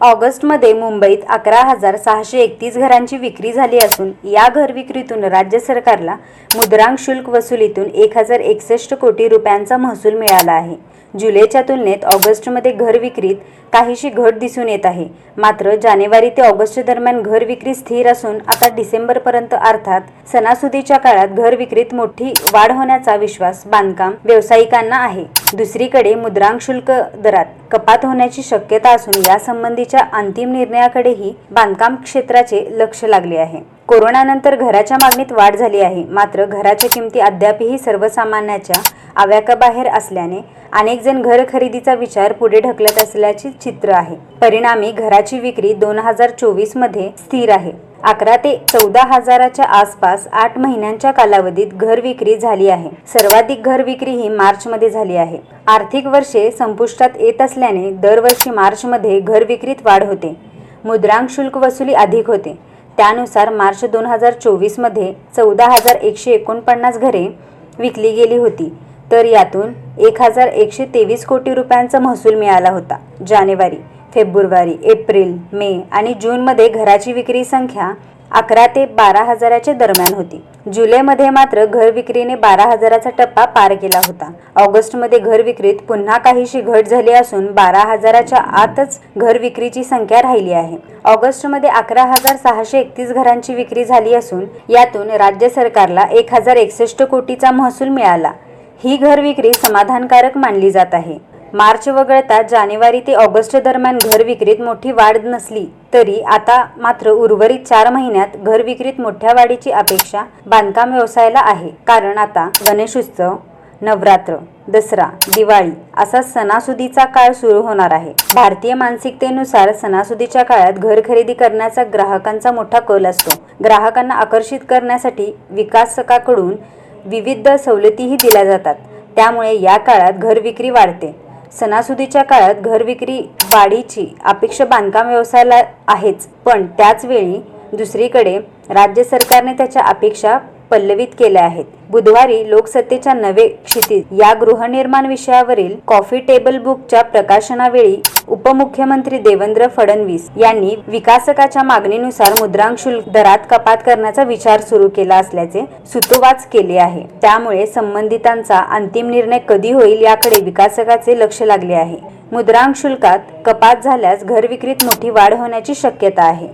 ऑगस्टमध्ये मुंबईत अकरा हजार सहाशे एकतीस घरांची विक्री झाली असून या घर विक्रीतून राज्य सरकारला मुद्रांक शुल्क वसुलीतून एक हजार एकसष्ट कोटी रुपयांचा महसूल मिळाला आहे. जुलैच्या तुलनेत ऑगस्टमध्ये घर विक्रीत काहीशी घट दिसून येत आहे. मात्र जानेवारी ते ऑगस्ट दरम्यान घर विक्री स्थिर असून आता डिसेंबरपर्यंत अर्थात सणासुदीच्या काळात घर विक्रीत मोठी वाढ होण्याचा विश्वास बांधकाम व्यावसायिकांना आहे. दुसरीकडे मुद्रांक शुल्क दरात कपात होण्याची शक्यता असून यासंबंधीच्या अंतिम निर्णयाकडेही बांधकाम क्षेत्राचे लक्ष लागले आहे. कोरोनानंतर घराच्या मागणीत वाढ झाली आहे. मात्र घराच्या किमती अद्यापही सर्वसामान्याच्या आव्याकाबाहेर असल्याने अनेक जण घर खरेदीचा विचार पुढे ढकलत असल्याचे चित्र आहे. परिणामी घराची विक्री दोन हजार चोवीसमध्ये स्थिर आहे. अकरा ते चौदा हजाराच्या आसपास आठ महिन्यांच्या कालावधीत घर विक्री झाली आहे. सर्वाधिक घर विक्री ही मार्च मध्ये झाली आहे. आर्थिक वर्षे संपुष्टात येत असल्याने दरवर्षी मार्चमध्ये घर विक्रीत वाढ होते. मुद्रांक शुल्क वसुली अधिक होते. त्यानुसार मार्च दोन हजार चोवीसमध्ये चौदा हजार एकशे एकोणपन्नास घरे विकली गेली होती. तर यातून एक हजार एकशे तेवीस कोटी रुपयांचा महसूल मिळाला होता. जानेवारी फेब्रुवारी एप्रिल मे आणि जूनमध्ये घराची विक्री संख्या अकरा ते बारा हजाराच्या दरम्यान होती. जुलैमध्ये मात्र घर विक्रीने बारा हजाराचा टप्पा पार केला होता. ऑगस्टमध्ये घर विक्रीत पुन्हा काहीशी घट झाली असून बारा हजाराच्या आतच घर विक्रीची संख्या राहिली आहे. ऑगस्टमध्ये अकरा हजार सहाशे एकतीस घरांची विक्री झाली असून यातून राज्य सरकारला एक हजार एकसष्ट कोटीचा महसूल मिळाला. ही घर विक्री समाधानकारक मानली जात आहे. मार्च वगळता जानेवारी ते ऑगस्ट दरम्यान घर विक्रीत मोठी वाढ नसली तरी आता मात्र उर्वरित चार महिन्यात घर विक्रीत मोठ्या वाढीची अपेक्षा बांधकाम व्यवसायाला आहे. कारण आता गणेशोत्सव नवरात्र दसरा दिवाळी असा सणासुदीचा काळ सुरू होणार आहे. भारतीय मानसिकतेनुसार सणासुदीच्या काळात घर खरेदी करण्याचा ग्राहकांचा मोठा कल असतो. ग्राहकांना आकर्षित करण्यासाठी विकासकाकडून विविध सवलतीही दिल्या जातात. त्यामुळे या काळात घर विक्री वाढते. सणासुदीच्या काळात घर विक्री वाढीची अपेक्षा बांधकाम व्यवसायाला आहेच. पण त्याचवेळी दुसरीकडे राज्य सरकारने त्याच्या अपेक्षा पल्लवित केल्या आहेत. बुधवारी लोकसत्तेच्या नवे क्षितिज या गृहनिर्माण विषयावरील कॉफी टेबल बुकच्या प्रकाशनावेळी उपमुख्यमंत्री देवेंद्र फडणवीस यांनी विकासकाच्या मागणीनुसार मुद्रांक शुल्क दरात कपात करण्याचा विचार सुरू केला असल्याचे सुतोवाच केले आहे. त्यामुळे संबंधितांचा अंतिम निर्णय कधी होईल याकडे विकासकाचे लक्ष लागले आहे. मुद्रांक शुल्कात कपात झाल्यास घर विक्रीत मोठी वाढ होण्याची शक्यता आहे.